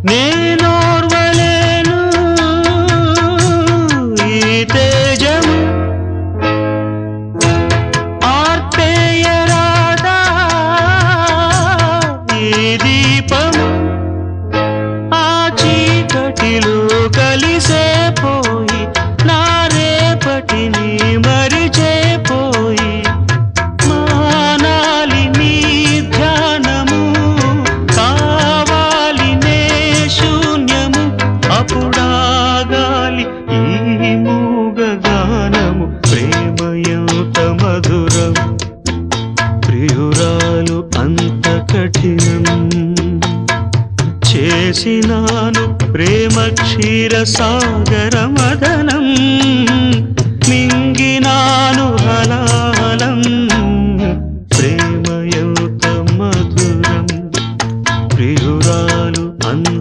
నేనోర్వలేను ఈ తేజము. ఆర్పేయరాదా ఈ దీపము. ఆ చీకటిలో కలిసే మధురం. ప్రియురాలు అంత కఠినం. చేసినాను ప్రేమ క్షీర సాగర మదనం. మింగినాను హలాలం. ప్రేమయంత మధురం. ప్రియురాలు అంత